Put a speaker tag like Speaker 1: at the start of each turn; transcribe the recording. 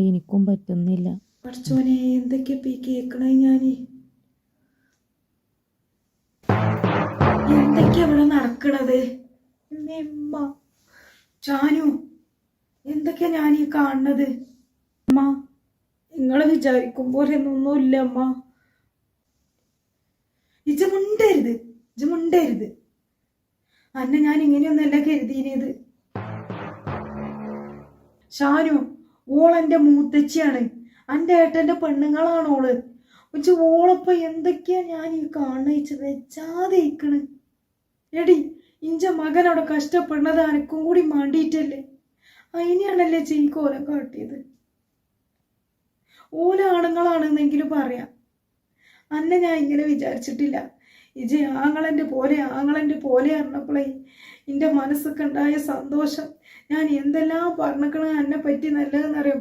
Speaker 1: കൊണ്ട് എനിക്കും പറ്റുന്നില്ല.
Speaker 2: എന്തൊക്കെ എന്തൊക്കെയാ ചാനു ഞാൻ ഈ കാണുന്നത്? അമ്മ നിങ്ങൾ വിചാരിക്കും പോലെ ഒന്നുമില്ല അമ്മ ഇജ മുണ്ടരുത് ഇജ മുണ്ടരുത്. അന്നെ ഞാൻ ഇങ്ങനെയൊന്നല്ല കരുതിയത് ഷാനു ഓളെന്റെ മൂത്തച്ചിയാണ്. എന്റെ ഏട്ടന്റെ പെണ്ണുങ്ങളാണ് ഓൾ ഉച്ച ഓളപ്പ എന്തൊക്കെയാ ഞാൻ ഈ കാണിച്ചു വെച്ചാതെ ഇക്കണ് എടി ഇഞ്ച മകൻ അവിടെ കഷ്ടപ്പെടുന്നത് ആർക്കും കൂടി മാണ്ടിയിട്ടല്ലേ? അതിനെയാണല്ലേ ചീക്കോലം കാട്ടിയത്? ഓല ആണുങ്ങളാണെന്നെങ്കിലും പറയാം. അന്നെ ഞാൻ ഇങ്ങനെ വിചാരിച്ചിട്ടില്ല. ഇജ ആങ്ങളന്റെ പോലെ ആങ്ങളന്റെ പോലെ അറിഞ്ഞപ്പോളേ എന്റെ മനസ്സൊക്കെ ഉണ്ടായ സന്തോഷം. ഞാൻ എന്തെല്ലാം പറഞ്ഞിക്കണ എന്നെ പറ്റി നല്ലതെന്നറിയാം